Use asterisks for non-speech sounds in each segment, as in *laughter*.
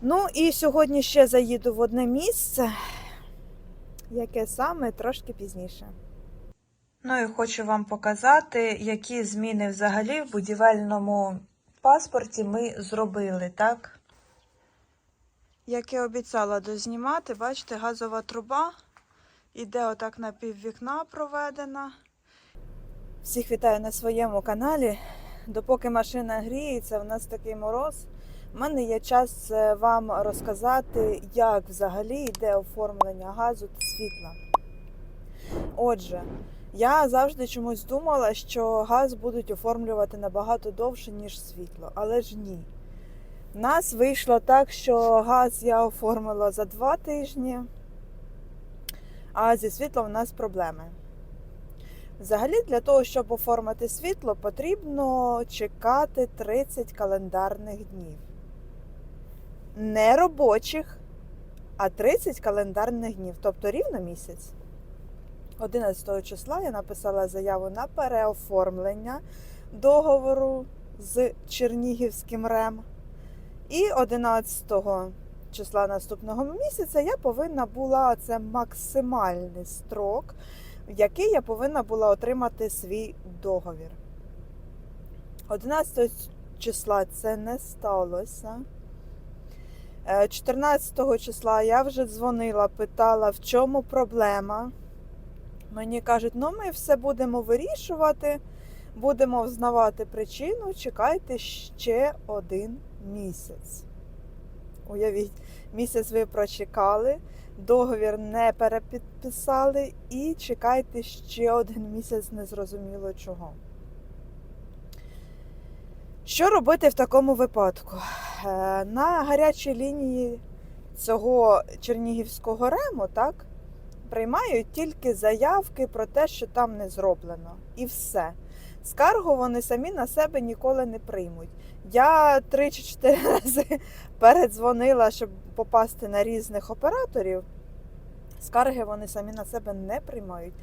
Ну і сьогодні ще заїду в одне місце, яке саме трошки пізніше. Ну і хочу вам показати, які зміни взагалі в будівельному паспорті ми зробили, так? Як я обіцяла дознімати, бачите, газова труба іде отак на піввікна проведена. Всіх вітаю на своєму каналі. Допоки машина гріється, у нас такий мороз. У мене є час е, вам розказати, як взагалі йде оформлення газу та світла. Отже, я завжди чомусь думала, що газ будуть оформлювати набагато довше, ніж світло, але ж ні. У нас вийшло так, що газ я оформила за два тижні, а зі світлом у нас проблеми. Взагалі, для того, щоб оформити світло, потрібно чекати 30 календарних днів. Не робочих, а 30 календарних днів, тобто рівно місяць. 11 числа я написала заяву на переоформлення договору з Чернігівським РЕМ. І 11 числа наступного місяця я повинна була, це максимальний строк, в який я повинна була отримати свій договір. 11 числа це не сталося. Е, 14 числа я вже дзвонила, питала, в чому проблема. Мені кажуть, ну ми все будемо вирішувати, будемо взнавати причину, чекайте ще один місяць. Уявіть, місяць ви прочекали, договір не перепідписали і чекайте ще один місяць незрозуміло чого. Що робити в такому випадку? Е, На гарячій лінії цього Чернігівського рему, так, приймають тільки заявки про те, що там не зроблено. І все. Скаргу вони самі на себе ніколи не приймуть. Я три чи чотири *laughs* рази передзвонила, щоб попасти на різних операторів. Скарги вони самі на себе не приймають.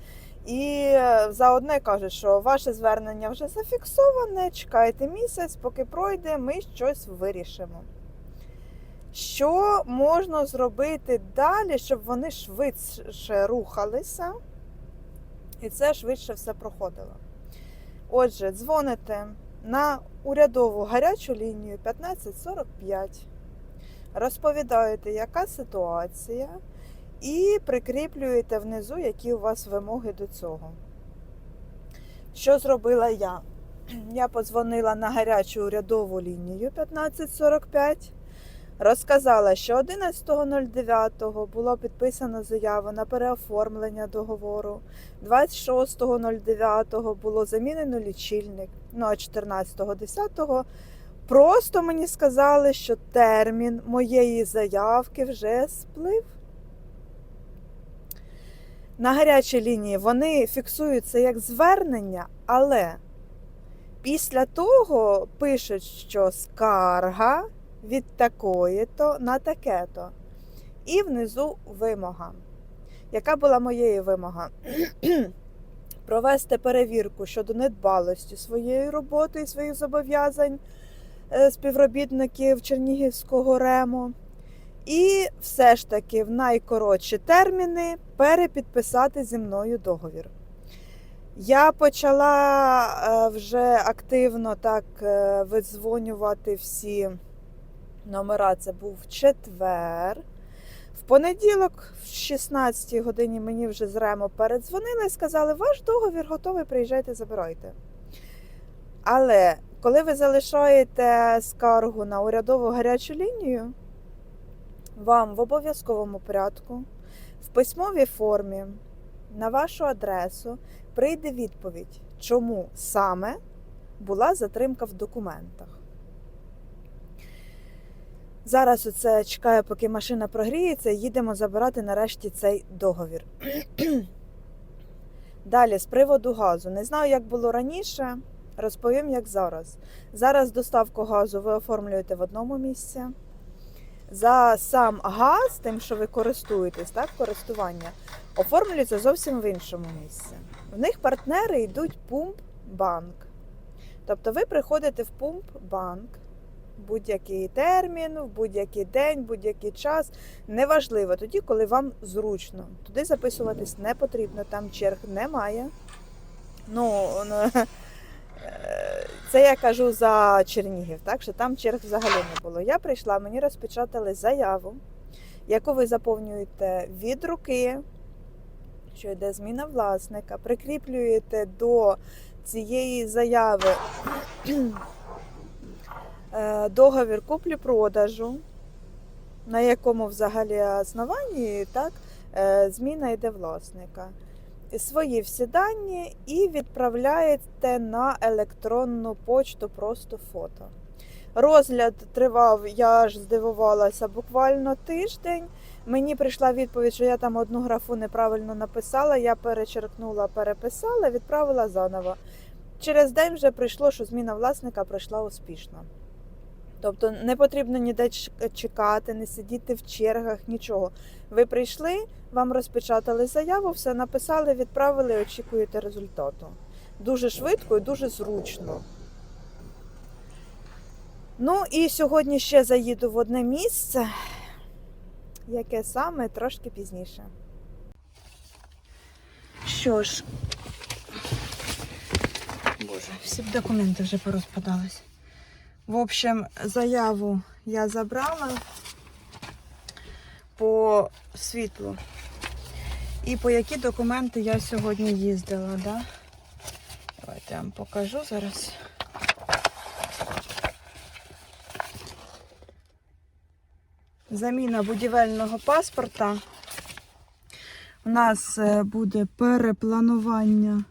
І е, заодне кажуть, що ваше звернення вже зафіксоване, чекайте місяць, поки пройде, ми щось вирішимо. Що можна зробити далі, щоб вони швидше рухалися, і це швидше все проходило? Отже, дзвоните на урядову гарячу лінію 1545, розповідаєте, яка ситуація, і прикріплюєте внизу, які у вас вимоги до цього. Що зробила я? *clears throat* Я подзвонила на гарячу урядову лінію 1545. Розказала, що 11.09 було підписано заяву на переоформлення договору. 26.09 було замінено лічильник. Ну а 14.10 просто мені сказали, що термін моєї заявки вже сплив. На гарячій лінії вони фіксуються як звернення, але після того пишуть, що скарга від такої-то на таке-то. І внизу вимога. Яка була моєю вимога? *clears throat* Провести перевірку щодо недбалості своєї роботи і своїх зобов'язань е, співробітників Чернігівського рему. І все ж таки в найкоротші терміни перепідписати зі мною договір. Я почала е, вже активно так е, видзвонювати всі номера. Це був четвер. В понеділок, в 16 годині, мені вже з Ремо передзвонили і сказали, ваш договір готовий, приїжджайте, забирайте. Але коли ви залишаєте скаргу на урядову гарячу лінію, вам в обов'язковому порядку, в письмовій формі, на вашу адресу прийде відповідь, чому саме була затримка в документах. Зараз оце чекаю, поки машина прогріється, їдемо забирати нарешті цей договір. *clears throat* Далі, з приводу газу. Не знаю, як було раніше, розповім, як зараз. Зараз доставку газу ви оформлюєте в одному місці. За сам газ, тим, що ви користуєтесь, так, користування, оформлюється зовсім в іншому місці. В них партнери йдуть пумп банк. Тобто ви приходите в пумп банк, будь-який термін, в будь-який день, будь-який час. Неважливо, тоді, коли вам зручно. Туди записуватись не потрібно, там черг немає. Ну, ну, це я кажу за Чернігів, так що там черг взагалі не було. Я прийшла, мені розпечатали заяву, яку ви заповнюєте від руки, що йде зміна власника, прикріплюєте до цієї заяви *clears throat* е, договір куплі-продажу, на якому взагалі основанні так, е, зміна йде власника. Свої всі дані і відправляєте на електронну почту просто фото. Розгляд тривав, я аж здивувалася, буквально тиждень. Мені прийшла відповідь, що я там одну графу неправильно написала. Я перечеркнула, переписала, відправила заново. Через день вже прийшло, що зміна власника пройшла успішно. Тобто не потрібно ніде чекати, не сидіти в чергах, нічого. Ви прийшли, вам розпечатали заяву, все написали, відправили, очікуєте результату. Дуже швидко і дуже зручно. Ну і сьогодні ще заїду в одне місце, яке саме трошки пізніше. Що ж, боже, всі б документи вже порозпадались. В общем, заяву я забрала по світлу. І по які документи я сьогодні їздила, да? Давайте я вам покажу зараз. Заміна будівельного паспорта. У нас е, буде перепланування.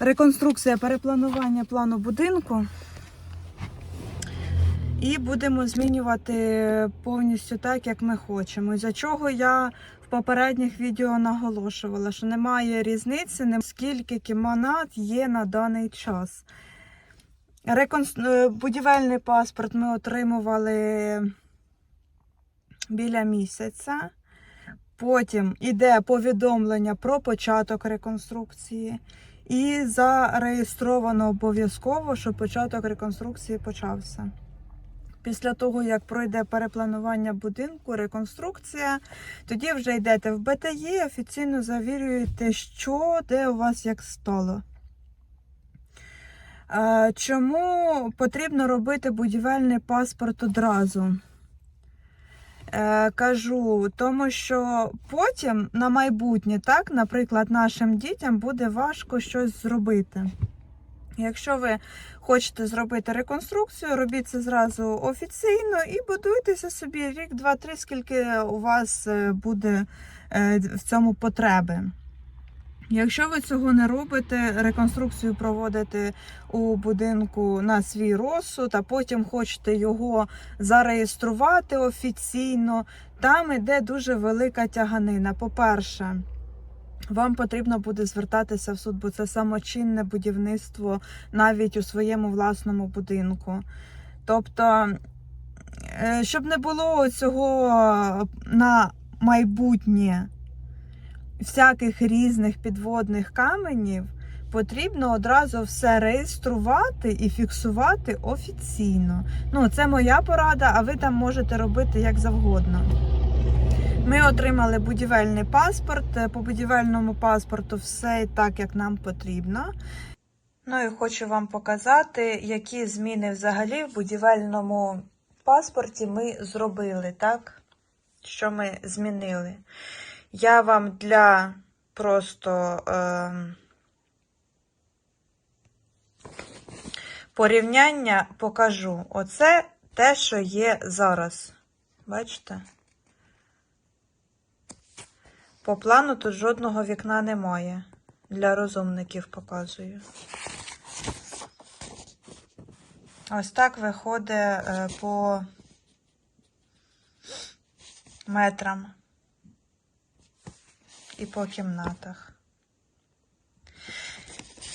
Реконструкція перепланування плану будинку. І будемо змінювати повністю так, як ми хочемо. За чого я в попередніх відео наголошувала, що немає різниці, скільки кімнат є на даний час. Реконс... е, Будівельний паспорт ми отримували біля місяця. Потім іде повідомлення про початок реконструкції. І зареєстровано обов'язково, що початок реконструкції почався. Після того, як пройде перепланування будинку, реконструкція, тоді вже йдете в БТЄ, офіційно завірюєте, що де у вас як стало. Чому потрібно робити будівельний паспорт одразу? Е, Кажу, тому що потім на майбутнє, так, наприклад, нашим дітям буде важко щось зробити. Якщо ви хочете зробити реконструкцію, робіть це зразу офіційно і будуйтеся собі рік, два, три, скільки у вас е, буде е, в цьому потреби. Якщо ви цього не робите, реконструкцію проводите у будинку на свій розсуд, а потім хочете його зареєструвати офіційно, там іде дуже велика тяганина. По-перше, вам потрібно буде звертатися в суд, бо це самочинне будівництво навіть у своєму власному будинку. Тобто, е, щоб не було цього на майбутнє всяких різних підводних каменів, потрібно одразу все реєструвати і фіксувати офіційно. Ну, це моя порада, а ви там можете робити як завгодно. Ми отримали будівельний паспорт. Е, По будівельному паспорту все так, як нам потрібно. Ну і хочу вам показати, які зміни взагалі в будівельному паспорті ми зробили, так? Що ми змінили. Я вам для просто е, порівняння покажу. Оце те, що є зараз. Бачите? По плану тут жодного вікна немає. Для розумників показую. Ось так виходить е, по метрам і по кімнатах.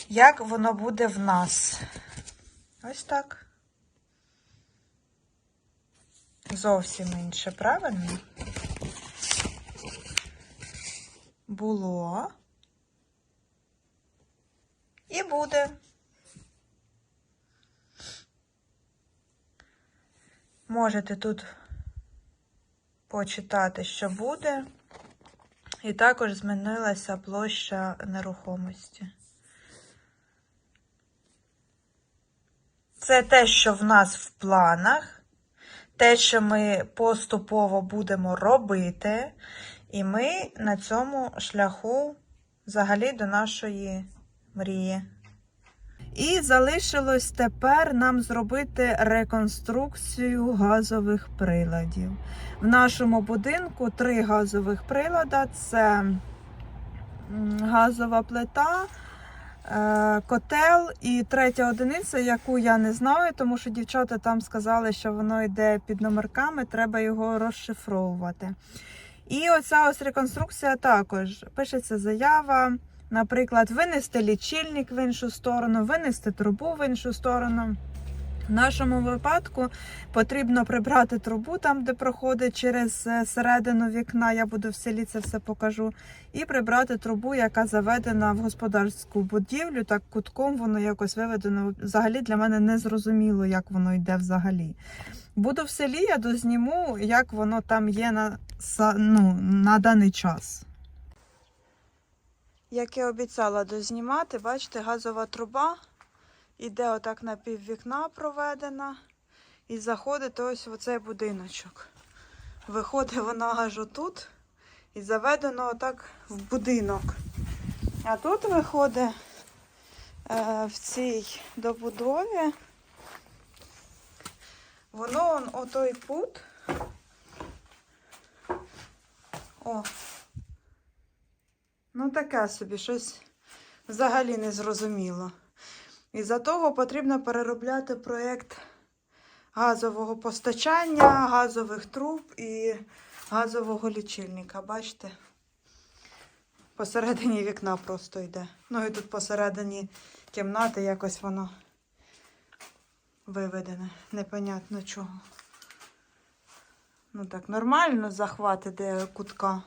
Як воно буде в нас? Ось так. Зовсім інше, правильно? Було. І буде. Можете тут почитати, що буде. І також змінилася площа нерухомості. Це те, що в нас в планах, те, що ми поступово будемо робити, і ми на цьому шляху взагалі до нашої мрії. І залишилось тепер нам зробити реконструкцію газових приладів. В нашому будинку три газових прилада: це газова плита, е, котел і третя одиниця, яку я не знаю, тому що дівчата там сказали, що воно йде під номерками, треба його розшифровувати. І оця ось реконструкція також пишеться заява. Наприклад, винести лічильник в іншу сторону, винести трубу в іншу сторону. В нашому випадку потрібно прибрати трубу там, де проходить через е, середину вікна. Я буду в селі це все покажу. І прибрати трубу, яка заведена в господарську будівлю. Так кутком воно якось виведено. Взагалі для мене не зрозуміло, як воно йде взагалі. Буду в селі, я дозніму, як воно там є на, ну, на даний час. Як я обіцяла дознімати, бачите, газова труба іде отак на пів вікна проведена і заходить ось в цей будиночок. Виходить вона аж отут і заведено отак в будинок. А тут виходить е, в цій добудові. Воно он, отой пут. О, Ну, таке собі, щось взагалі не зрозуміло. І за того потрібно переробляти проєкт газового постачання, газових труб і газового лічильника. Бачите? Посередині вікна просто йде. Ну і тут посередині кімнати якось воно виведене. Непонятно чого. Ну так, нормально захват іде кутка.